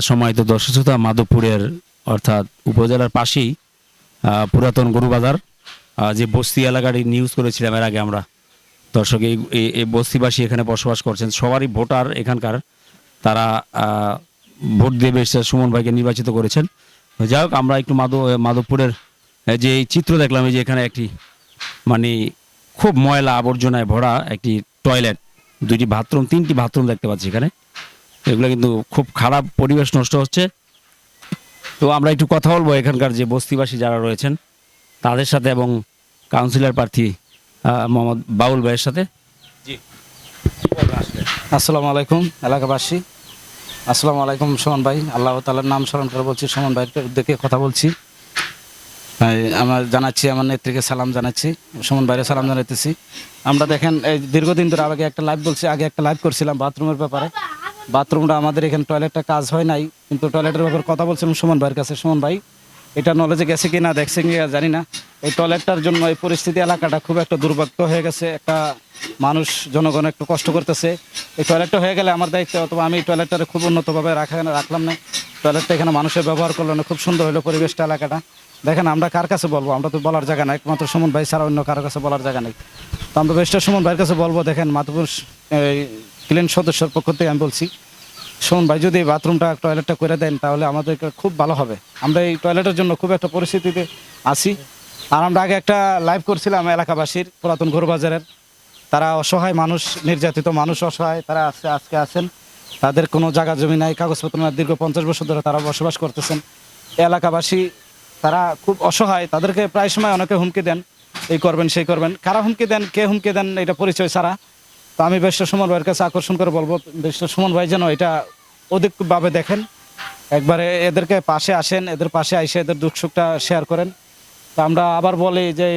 সম্মানিত দর্শক শ্রোতা, মাধবপুরের অর্থাৎ উপজেলার পাশেই পুরাতন গরুবাজার যে বস্তি এলাকাটি নিউজ করেছিলাম এর আগে আমরা। দর্শক, এই, এই- বস্তিবাসী এখানে বসবাস করছেন। সবারই ভোটার এখানকার, তারা ভোট দিয়ে বেশ সুমন ভাইকে নির্বাচিত করেছেন। যাই হোক, আমরা একটু মাধব, মাধবপুরের যে চিত্র দেখলাম, এই যে এখানে একটি মানে খুব ময়লা আবর্জনায় ভরা একটি টয়লেট দুইটি বাথরুম তিনটি বাথরুম দেখতে পাচ্ছি এখানে। এগুলো কিন্তু খুব খারাপ পরিবেশ নষ্ট হচ্ছে। তো আমরা একটু কথা বলব এখানকার যে বস্তিবাসী যারা রয়েছেন তাদের সাথে এবং কাউন্সিলর প্রার্থী মোহাম্মদ বাউল ভাইয়ের সাথে। আসসালামু আলাইকুম এলাকাবাসী। আসসালামু আলাইকুম সুমন ভাই। আল্লাহ তালার নাম স্মরণ করে বলছি সুমন ভাইয়ের উদ্যোগে কথা বলছি। আমার জানাচ্ছি আমার নেত্রীকে সালাম জানাচ্ছি সুমন ভাইয়ের সালাম জানাইতেছি। আমরা দেখেন এই দীর্ঘদিন ধরে আগে একটা লাইভ বলছি আগে একটা লাইভ করছিলাম বাথরুমের ব্যাপারে। বাথরুমটা আমাদের এখানে টয়লেটটা কাজ হয় নাই, কিন্তু টয়লেটের ব্যাপারে কথা বলছিলাম সুমন ভাইয়ের কাছে। সুমন ভাই, এটা নলেজে গেছে কি না দেখছে কি জানি না। এই টয়লেটটার জন্য এই পরিস্থিতি এলাকাটা খুব একটা দুর্ভাগ্য হয়ে গেছে। একটা মানুষ, জনগণ একটু কষ্ট করতেছে। এই টয়লেটটা হয়ে গেলে আমার দায়িত্ব, অথবা আমি এই টয়লেটটারে খুব উন্নতভাবে রাখা রাখলাম না। টয়লেটটা এখানে মানুষের ব্যবহার করল না, খুব সুন্দর হলো পরিবেশটা, এলাকাটা। দেখেন, আমরা কার কাছে বলব? আমরা তো বলার জায়গা নাই। একমাত্র সুমন ভাই ছাড়া অন্য কারোর কাছে বলার জায়গা নেই। তো আমরা বেশটা সুমন ভাইয়ের কাছে বলব, দেখেন, মাধবপুর ক্লিন সদস্যর পক্ষ থেকে আমি বলছি, শোন ভাই, যদি বাথরুমটা টয়লেটটা করে দেন, তাহলে আমাদের খুব ভালো হবে। আমরা এই টয়লেটের জন্য খুব একটা পরিস্থিতিতে আছি। আর আমরা আগে একটা লাইভ করছিলাম এলাকাবাসীর, পুরাতন ঘোরবাজারের। তারা অসহায় মানুষ, নির্যাতিত মানুষ অসহায়, তারা আছে আজকে আছেন। তাদের কোনো জায়গা জমি নাই, কাগজপত্র নাই। দীর্ঘ পঞ্চাশ বছর ধরে তারা বসবাস করতেছেন। এলাকাবাসী, তারা খুব অসহায়। তাদেরকে প্রায় সময় অনেকে হুমকি দেন। এই করবেন, সেই করবেন। কারা হুমকি দেন, কে হুমকি দেন, এটা পরিচয় ছাড়া তো আমি বেশ সুমন ভাইয়ের কাছে আকর্ষণ করে বলব বেশ সুমন ভাই যেন এটা অধিকভাবে দেখেন। একবারে এদেরকে পাশে আসেন, এদের পাশে এসে এদের দুঃখ সুখটা শেয়ার করেন। তো আমরা আবার বলি যে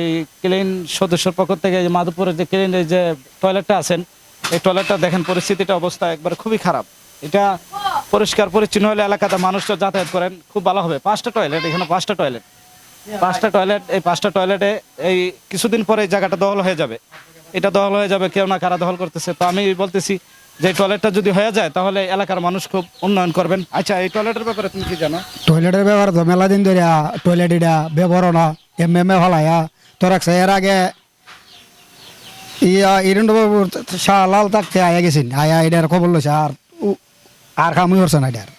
ক্লিন সদস্যর পক্ষ থেকে যে মাধবপুরের যে ক্লিন যে টয়লেটটা আছেন, এই টয়লেটটা দেখেন পরিস্থিতিটা, অবস্থা একবারে খুবই খারাপ। এটা পরিষ্কার পরিচ্ছন্ন হলে এলাকাতে মানুষটা যাতায়াত করেন, খুব ভালো হবে। পাঁচটা টয়লেট এখানে পাঁচটা টয়লেট পাঁচটা টয়লেট এই পাঁচটা টয়লেটে এই কিছুদিন পরে এই জায়গাটা দখল হয়ে যাবে। এটা দখল হয়ে যাবে কেউ না কারা দখল করতেছে। তো আমি বলতেছি যে টয়লেটটা যদি হয়ে যায় তাহলে এলাকার মানুষ খুব উন্নয়ন করবেন। আচ্ছা এই টয়লেটের ব্যাপারে তুমি কি জানো? টয়লেটের ব্যাপারে তো মেলা দিন ধরে টয়লেট এটা ব্যবহার না এম এম এ হলাইয়া তো রাখছে এর আগে ইয়া ইরেন্দ্রবাবু শাহ লাল থাকতে আয়া গেছেন আয়া এটার খবর লইছে আর উ- আর কামই করছে না এটার।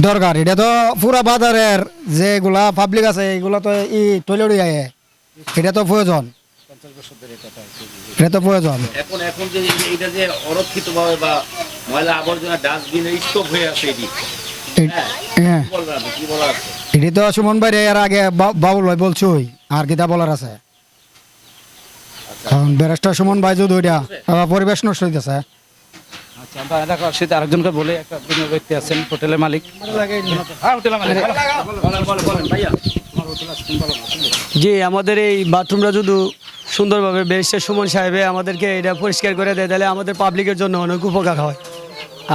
দরকার এটা তো পুরা বাজারের যেগুলা পাবলিক আছে এগুলা তো ই টয়লেট আয়ে। এটা তো প্রয়োজন। এটা তো প্রয়োজন। এখন এখন যে এটা যে অরক্ষিত ভাবে বা ময়লা আবর্জনা ডাস্টবিনে স্টক হয়ে আছে এটি। হ্যাঁ বলবেন আপনি? কি বলার আছে? এটি তো সুমন ভাই এর আগে বাবুল ভাই বলছই আর কিতা বলার আছে? কারণ ব্যারিস্টার সুমন ভাই যদি ওইটা আবার পরিবেশ নষ্ট হইতেছে। আচ্ছা আমরা এলাকার সাথে আরেকজনকে বলে একটা ব্যক্তি আছেন হোটেলের মালিক। হ্যাঁ হোটেলের মালিক। বলেন, বলেন, বলেন, ভাইয়া। জি, আমাদের এই বাথরুমটা যদি সুন্দরভাবে ব্যারিস্টার সুমন সাহেবে আমাদেরকে এটা পরিষ্কার করে দেয়, তাহলে আমাদের পাবলিকের জন্য অনেক উপকার হয়।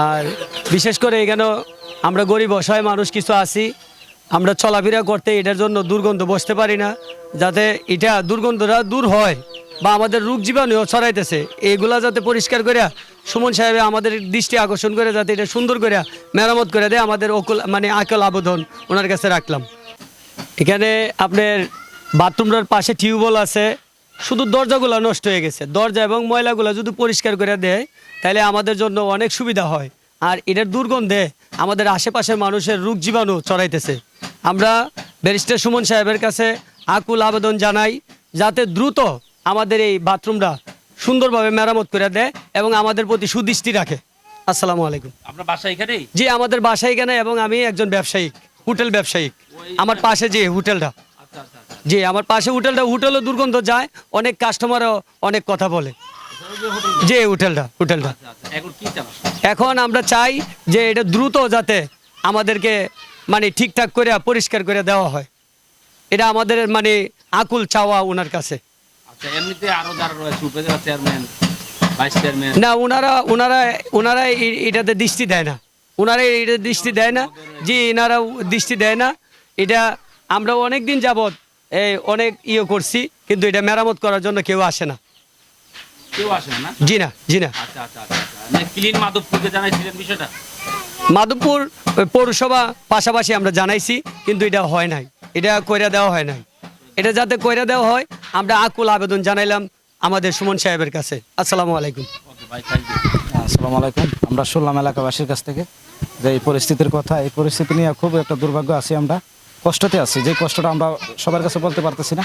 আর বিশেষ করে এখানে আমরা গরিব, অসহায় মানুষ কিছু আছি, আমরা চলাফেরা করতে এটার জন্য দুর্গন্ধ বসতে পারি না, যাতে এটা দুর্গন্ধটা দূর হয় বা আমাদের রোগ জীবাণু ছড়াইতেছে। এগুলা যাতে পরিষ্কার করে সুমন সাহেবে আমাদের দৃষ্টি আকর্ষণ করে, যাতে এটা সুন্দর করে মেরামত করে দেয়, আমাদের অকুল মানে আকল আবেদন ওনার কাছে রাখলাম। এখানে আপনার বাথরুমটার পাশে টিউবওয়েল আছে। শুধু দরজাগুলো নষ্ট হয়ে গেছে। দরজা এবং ময়লাগুলো যদি পরিষ্কার করে দেয় তাহলে আমাদের জন্য অনেক সুবিধা হয়। আর এটার দুর্গন্ধে আমাদের আশেপাশের মানুষের রোগ জীবাণু ছড়াইতেছে। আমরা ব্যারিস্টার সুমন সাহেবের কাছে আকুল আবেদন জানাই যাতে দ্রুত আমাদের এই বাথরুমটা সুন্দরভাবে মেরামত করে দেয় এবং আমাদের প্রতি সুদৃষ্টি রাখে। আসসালামু আলাইকুম। আপনার বাসা এখানেই? জি আমাদের বাসা এখানে এবং আমি একজন ব্যবসায়িক। হোটেল ব্যবসায়িক। আমার পাশে যে হোটেলটা। জি আমার পাশে হোটেলটা হোটেলও দুর্গন্ধ যায় অনেক কাস্টমারও অনেক কথা বলে। যে হোটেলটা হোটেলটা। এখন আমরা চাই যে এটা দ্রুত যাতে আমাদেরকে মানে ঠিকঠাক করে পরিষ্কার করে দেওয়া হয়। এটা আমাদের মানে আকুল চাওয়া ওনার কাছে। আচ্ছা এমনিতে আরও যারা রয়েছে উপজেলা চেয়ারম্যান ভাইস চেয়ারম্যান না ওনারা ওনারা ওনারা এটাতে দৃষ্টি দেয় না। ওনারা এটা দৃষ্টি দেয় না। যে এনারা দৃষ্টি দেয় না। এটা আমরা অনেক দিন যাবৎ অনেক ইয়ে করছি কিন্তু এটা মেরামত করার জন্য কেউ আসে না। কেউ আসে না? জি না জি না। ক্লিন মাধবপুরকে জানাইছিলেন বিষয়টা? মাধবপুর পৌরসভা পাশাপাশি আমরা জানাইছি কিন্তু এটা হয় নাই। এটা কইরা দেওয়া হয় নাই। এটা যাতে কইরা দেওয়া হয় আমরা আকুল আবেদন জানাইলাম আমাদের সুমন সাহেবের কাছে। আসসালামু আলাইকুম। আসসালামু আলাইকুম। আমরা শুনলাম এলাকাবাসীর কাছ থেকে যে এই পরিস্থিতির কথা এই পরিস্থিতি নিয়ে খুব একটা দুর্ভাগ্য আছি আমরা কষ্টতে আছি। যে কষ্টটা আমরা সবার কাছে বলতে পারতেছি না।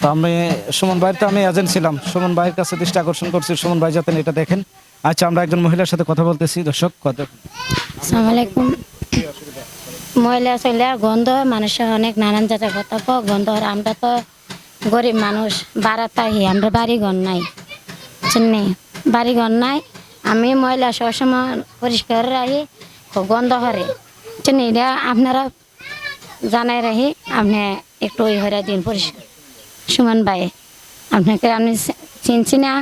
তো আমি সুমন ভাইয়ের তো আমি এজেন্ট ছিলাম। সুমন ভাইয়ের কাছে দৃষ্টি আকর্ষণ করছি। সুমন ভাই যাতে এটা দেখেন। আচ্ছা আমরা একজন মহিলার সাথে কথা বলতেছি। দর্শক কথা আসসালামু আলাইকুম। ময়লা চইলা গন্ধ হয় মানুষের অনেক নানান জাতের কথা গন্ধ হয় আমরা তো গরিব মানুষ বাড়াত আমরা বাড়ি ঘর নাই চিনি বাড়ি ঘর নাই। আমি ময়লা সবসময় পরিষ্কার রাখি খুব গন্ধ চিনি এটা আপনারা জানাই রাখি আপনি একটু ওই হরে দিন পরিষ্কার। সুমন ভাই আপনাকে আমি চিনছি না।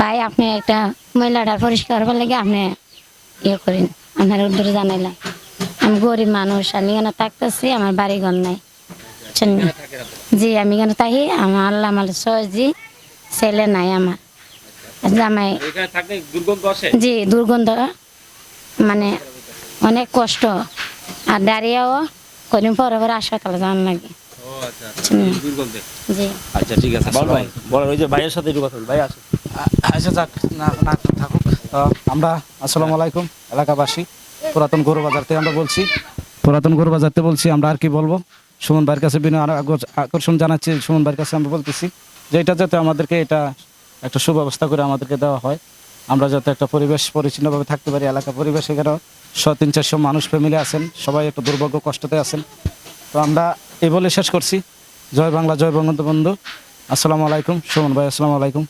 ভাই আপনি একটা ময়লাটা পরিষ্কার করলে লাগে আপনি ইয়ে করেন আপনার উদ্ধার জানাইলাম। আমি গরিব মানুষ আমি এখানে থাকতেছি আমার বাড়ি ঘর নাই? জি আমি কেন থাকি আমার আল্লাহ আমার সহজি ছেলে নাই আমার। জামাই জি দুর্গন্ধ মানে অনেক কষ্ট। আর দাঁড়িয়েও কদিন পরে পরে হাসপাতালে যাওয়ার লাগে। ও আচ্ছা জি। আচ্ছা ঠিক আছে বল ভাই বল ওই যে ভাইয়ের সাথে একটু কথা ভাই আসো। আচ্ছা যাক না না থাকুক। আমরা আসসালামু আলাইকুম এলাকাবাসী পুরাতন গরু বাজার থেকে আমরা বলছি। পুরাতন গরু বাজার থেকে বলছি আমরা আর কি বলব? সুমন ভাইয়ের কাছে বিনয় আর আগর- আকর্ষণ জানাচ্ছি সুমন ভাইয়ের কাছে আমরা বলতেছি যে এটা যাতে আমাদেরকে এটা একটা সুব্যবস্থা করে আমাদেরকে দেওয়া হয়। আমরা যাতে একটা পরিবেশ পরিচ্ছন্নভাবে থাকতে পারি, এলাকা পরিবেশ এখানে শ তিন চারশো মানুষ ফ্যামিলি আছেন, সবাই একটু দুর্ভাগ্য কষ্টতে আছেন। তো আমরা এই বলে শেষ করছি। জয় বাংলা, জয় বঙ্গবন্ধু। আসসালামু আলাইকুম। সুমন ভাই, আসসালামু আলাইকুম।